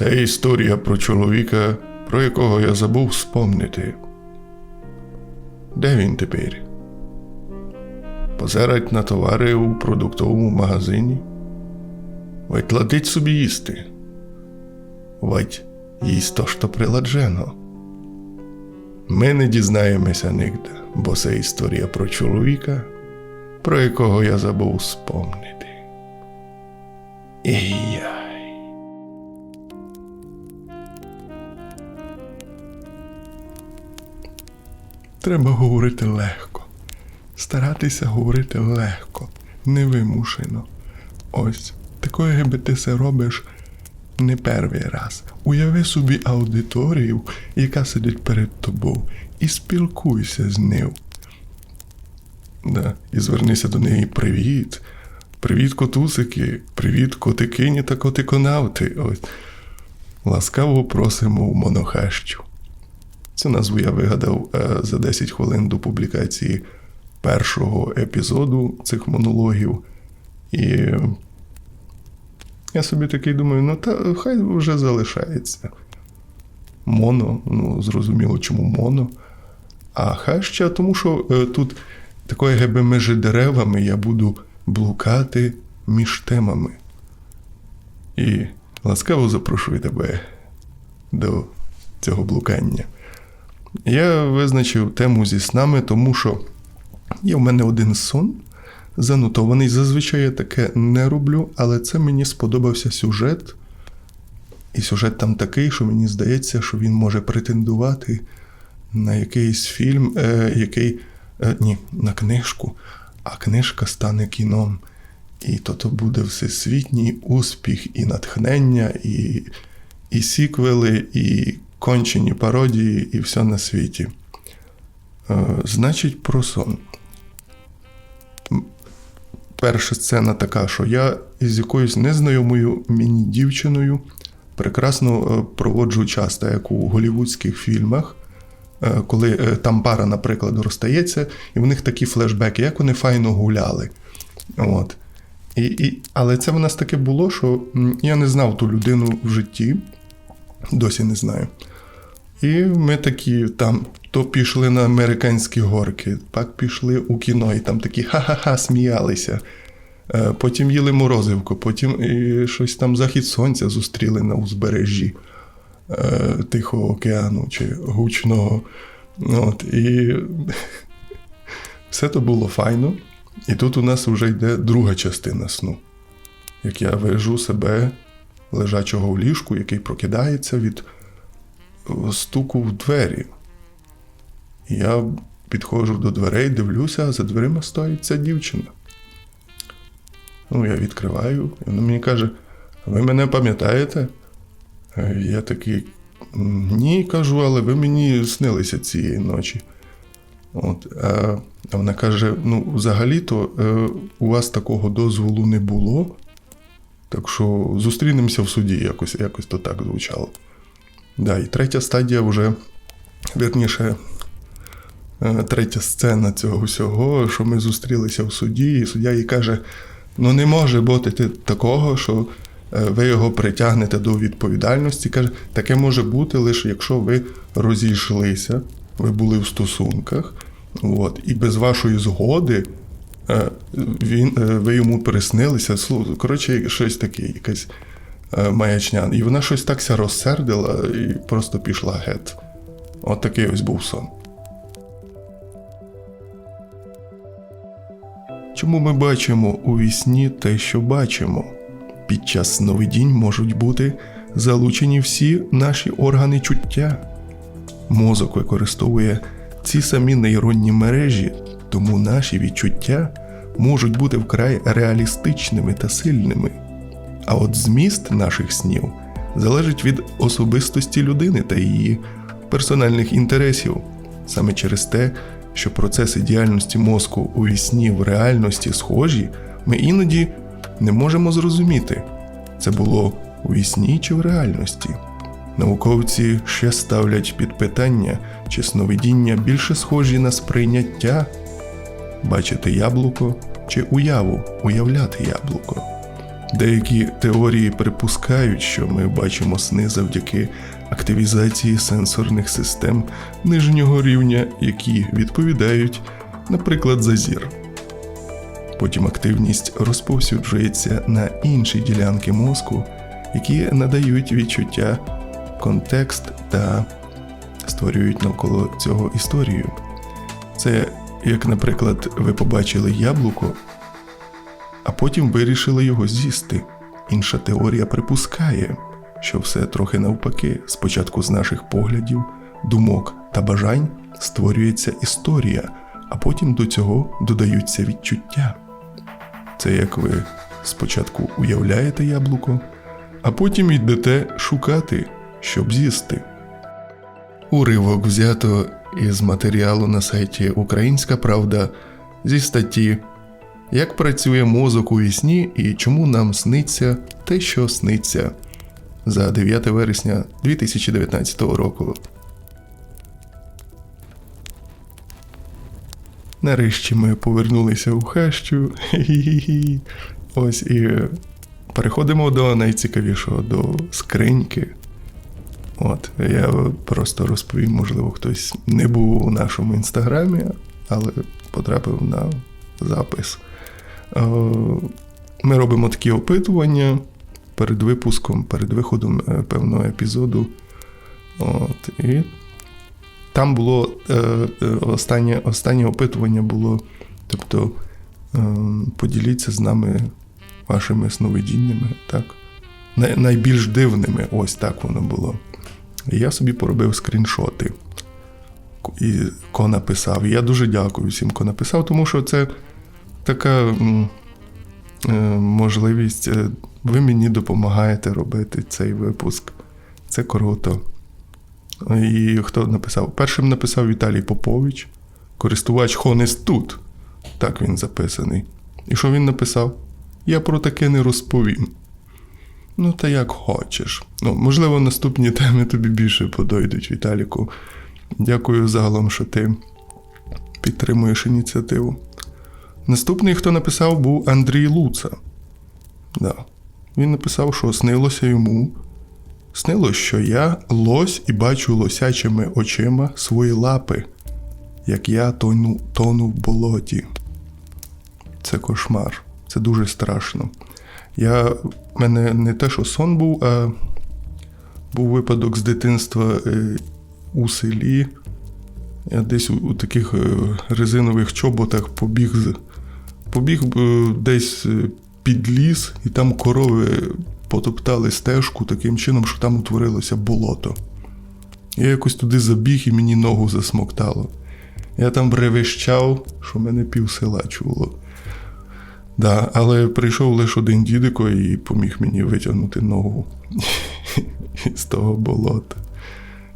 Це історія про чоловіка, про якого я забув спомнити. Де він тепер? Позирать на товари у продуктовому магазині? Вать ладить собі їсти. Вать їсть то, що приладжено. Ми не дізнаємося нігде, бо це історія про чоловіка, про якого я забув спомнити. Ій-яй. Треба говорити легко, старатися говорити легко, невимушено. Ось такої, якби ти це робиш не перший раз. Уяви собі аудиторію, яка сидить перед тобою, і спілкуйся з нею. Да, і звернися до неї привіт. Привіт, котусики, привіт, котикині та котиконавти. Ось. Ласкаво просимо в монохащу. Цю назву я вигадав е, за 10 хвилин до публікації першого епізоду цих монологів. І я собі такий думаю, ну та хай вже залишається. Моно, ну зрозуміло, чому моно. А хаща, тому що е, тут такою геби між деревами я буду блукати між темами. І ласкаво запрошую тебе до цього блукання. Я визначив тему зі снами, тому що є в мене один сон занотований. Зазвичай я таке не роблю, але це мені сподобався сюжет. І сюжет там такий, що мені здається, що він може претендувати на якийсь фільм, е, який. Е, ні, на книжку, а книжка стане кіном. І то то буде всесвітній успіх, і натхнення, і, і сіквели, і кончені пародії, і все на світі. Е, значить, про сон. Перша сцена така, що я із якоюсь незнайомою мені дівчиною прекрасно е, проводжу час, так як у голівудських фільмах, е, коли там пара, наприклад, розстається, і в них такі флешбеки, як вони файно гуляли. От. І, і, але це в нас таке було, що я не знав ту людину в житті, досі не знаю. І ми такі там то пішли на американські горки, так пішли у кіно, і там такі ха-ха-ха сміялися. Е, Потім їли морозивку, потім щось там захід сонця зустріли на узбережжі е, Тихого океану чи гучного. От, і все то було файно. І тут у нас вже йде друга частина сну. Як я вижу себе лежачого в ліжку, який прокидається від стуку в двері. Я підходжу до дверей, дивлюся, а за дверима стоїть ця дівчина. Ну, я відкриваю, і вона мені каже: ви мене пам'ятаєте? Я такий. Ні, кажу, але ви мені снилися цієї ночі. От, а вона каже: ну, взагалі-то е, у вас такого дозволу не було. Так що зустрінемося в суді, якось, якось то так звучало. Да, і третя стадія вже, вірніше, е, третя сцена цього всього, що ми зустрілися в суді, і суддя їй каже: ну не може бути такого, що е, ви його притягнете до відповідальності. Каже, таке може бути лише якщо ви розійшлися, ви були в стосунках, от, і без вашої згоди. е, Він, ви йому приснилися, коротше, щось таке, якась е, маячня. І вона щось так ся розсердила і просто пішла геть. От такий ось був сон. Чому ми бачимо у вісні те, що бачимо? Під час сновидінь можуть бути залучені всі наші органи чуття. Мозок використовує ці самі нейронні мережі, тому наші відчуття можуть бути вкрай реалістичними та сильними. А от зміст наших снів залежить від особистості людини та її персональних інтересів. Саме через те, що процеси діяльності мозку у вісні в реальності схожі, ми іноді не можемо зрозуміти, це було у вісні чи в реальності. Науковці ще ставлять під питання, чи сновидіння більше схожі на сприйняття, бачити яблуко чи уяву, уявляти яблуко. Деякі теорії припускають, що ми бачимо сни завдяки активізації сенсорних систем нижнього рівня, які відповідають, наприклад, за зір. Потім активність розповсюджується на інші ділянки мозку, які надають відчуття, контекст та створюють навколо цього історію. Це як, наприклад, ви побачили яблуко, а потім вирішили його з'їсти. Інша теорія припускає, що все трохи навпаки. Спочатку з наших поглядів, думок та бажань створюється історія, а потім до цього додаються відчуття. Це як ви спочатку уявляєте яблуко, а потім йдете шукати, щоб з'їсти. Уривок взято із матеріалу на сайті Українська Правда зі статті Як працює мозок у вісні і чому нам сниться те, що сниться за 9 вересня 2019 року. Нарешті ми повернулися у хащу. Ось і переходимо до найцікавішого, до скриньки. От, я просто розповім, можливо, хтось не був у нашому інстаграмі, але потрапив на запис. Е, Ми робимо такі опитування перед випуском, перед виходом е, певного епізоду. От, і там було е, останнє, останнє опитування було. Тобто поділіться з нами вашими сновидіннями, так? Найбільш дивними, ось так воно було. І я собі поробив скріншоти. І ко написав. Я дуже дякую всім, ко написав, тому що це така е, можливість. е, Ви мені допомагаєте робити цей випуск. Це круто. І хто написав? Першим написав Віталій Попович, користувач Хонес тут. Так він записаний. І що він написав? Я про таке не розповім. Ну, та як хочеш. Ну, можливо, наступні теми тобі більше подойдуть, Віталіку. Дякую загалом, що ти підтримуєш ініціативу. Наступний, хто написав, був Андрій Луца. Да. Він написав, що снилося йому. Снилось, що я лось і бачу лосячими очима свої лапи, як я тону, тону в болоті. Це кошмар. Це дуже страшно. Я, в мене не те, що сон був, а був випадок з дитинства е, у селі. Я десь у, у таких е, резинових чоботах побіг, з- побіг е, десь е, під ліс, і там корови потоптали стежку таким чином, що там утворилося болото. Я якось туди забіг і мені ногу засмоктало. Я там бревещав, що мене пів села чуло. Да, але прийшов лише один дідико і поміг мені витягнути ногу з того болота.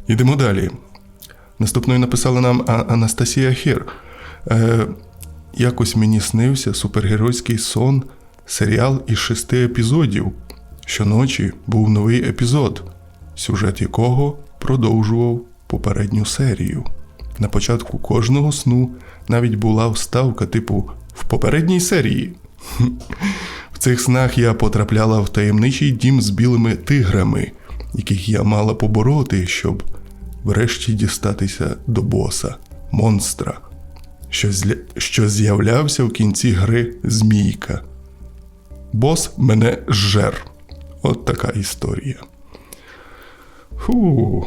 Йдемо далі. Наступною написала нам Анастасія Хір. Якось мені снився супергеройський сон, серіал із шести епізодів. Щоночі був новий епізод, сюжет якого продовжував попередню серію. На початку кожного сну навіть була вставка типу в попередній серії. В цих снах я потрапляла в таємничий дім з білими тиграми, яких я мала побороти, щоб врешті дістатися до боса, монстра, що, з'являвся в кінці гри Змійка. Бос мене зжер. От така історія. Фу.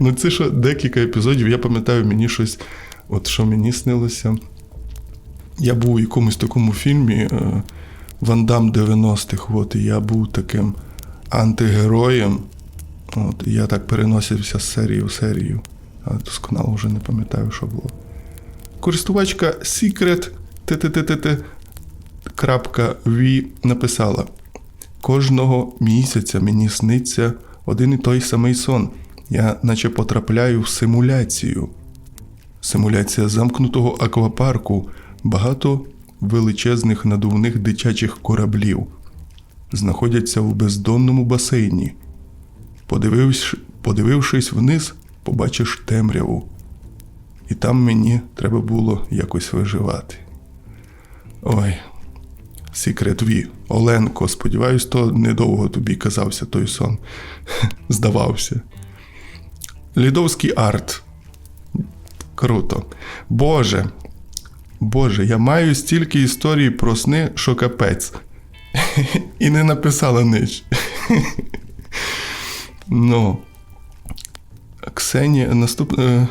ну, це що декілька епізодів, я пам'ятаю, мені щось, от що мені снилося. Я був у якомусь такому фільмі е, Вандам 90-х, от, і я був таким антигероєм. От, я так переносився з серії в серію. Досконало вже не пам'ятаю, що було. Користувачка Secret V написала: Кожного місяця мені сниться один і той самий сон. Я наче потрапляю в симуляцію. Симуляція замкнутого аквапарку, багато величезних надувних дитячих кораблів. Знаходяться в бездонному басейні. Подививши, подивившись вниз, побачиш темряву. І там мені треба було якось виживати. Ой, Secret V. Оленко, сподіваюсь, то недовго тобі казався той сон. Здавався. Лідовський арт. Круто. Боже. Боже, я маю стільки історій про сни, що капець. І не написала ніч. Ну. Ксенія наступна. е,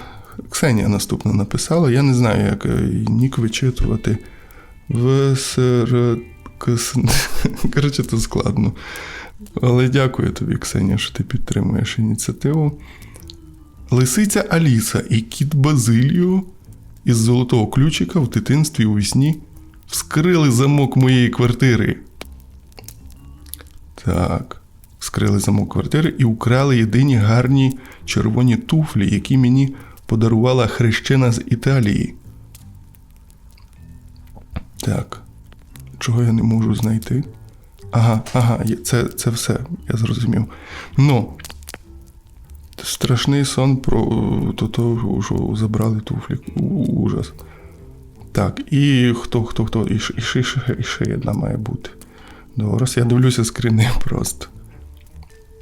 Ксенія наступна написала. Я не знаю, як е, нік вичитувати. ВСР. Коротше, це складно. Але дякую тобі, Ксенія, що ти підтримуєш ініціативу. Лисиця Аліса і кіт Базиліо із золотого ключика в дитинстві у вісні вскрили замок моєї квартири. Так. Вскрили замок квартири і украли єдині гарні червоні туфлі, які мені подарувала хрещена з Італії. Так. Чого я не можу знайти? Ага, ага, це, це все, я зрозумів. Ну, страшний сон про то, то, що забрали туфлі. Ужас. Так, і хто, хто, хто? І, ще- і, ще- і, ще- одна має бути. Добре, я дивлюся скрини просто.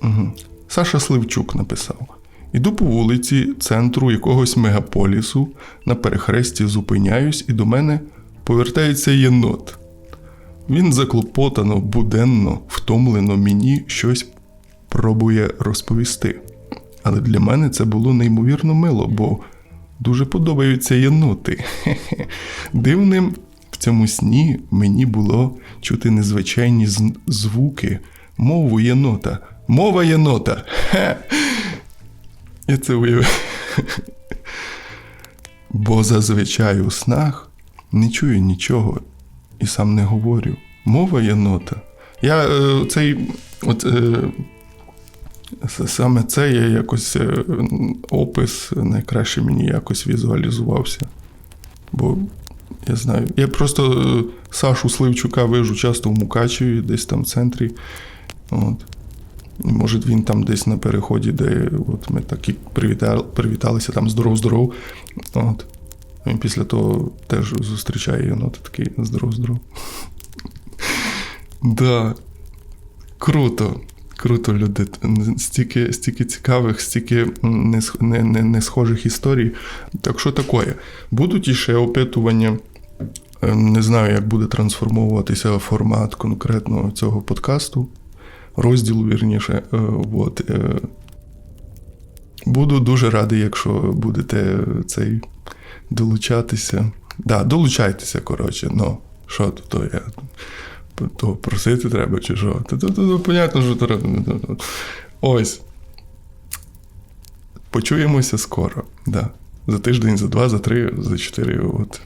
Угу. Саша Сливчук написав: Іду по вулиці центру якогось мегаполісу, на перехресті зупиняюсь, і до мене повертається єнот. Він заклопотано, буденно, втомлено мені щось пробує розповісти. Але для мене це було неймовірно мило, бо дуже подобаються єноти. Дивним в цьому сні мені було чути незвичайні звуки, мову єнота. Мова єнота. Я це уявив. Бо зазвичай у снах не чую нічого і сам не говорю. Мова єнота. Я е, цей. От, е, саме це я якось е, опис найкраще мені якось візуалізувався. Бо я знаю. Я просто е, Сашу Сливчука вижу часто в Мукачеві, десь там в центрі. От. Може, він там десь на переході, де от ми так і привітали, привіталися, там здоров-здоров. От. Він після того теж зустрічає єнота такий здоров-здоров. Да. Круто. Круто, люди. Стільки, стільки цікавих, стільки не, не, не, не схожих історій. Так що таке? Будуть іще опитування. Е, Не знаю, як буде трансформовуватися формат конкретно цього подкасту, розділу, вірніше. Е, От. е, Буду дуже радий, якщо будете цей долучатися. Да, долучайтеся, коротше. Ну, що то, я. То просити треба, чи що? То, то, то, то понятно, що треба. Ось. Почуємося скоро. Да. За тиждень, за два, за три, за чотири. От.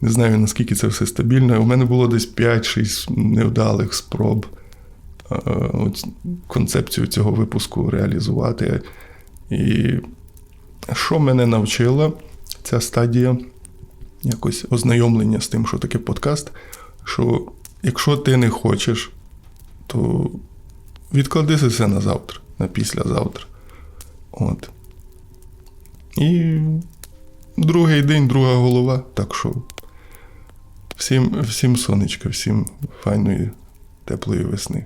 Не знаю, наскільки це все стабільно. У мене було десь 5-6 невдалих спроб концепцію цього випуску реалізувати. І що мене навчила ця стадія якось ознайомлення з тим, що таке подкаст, що якщо ти не хочеш, то відклади все на завтра, на післязавтра. От. І другий день, друга голова. Так що всім, всім сонечка, всім файної, теплої весни.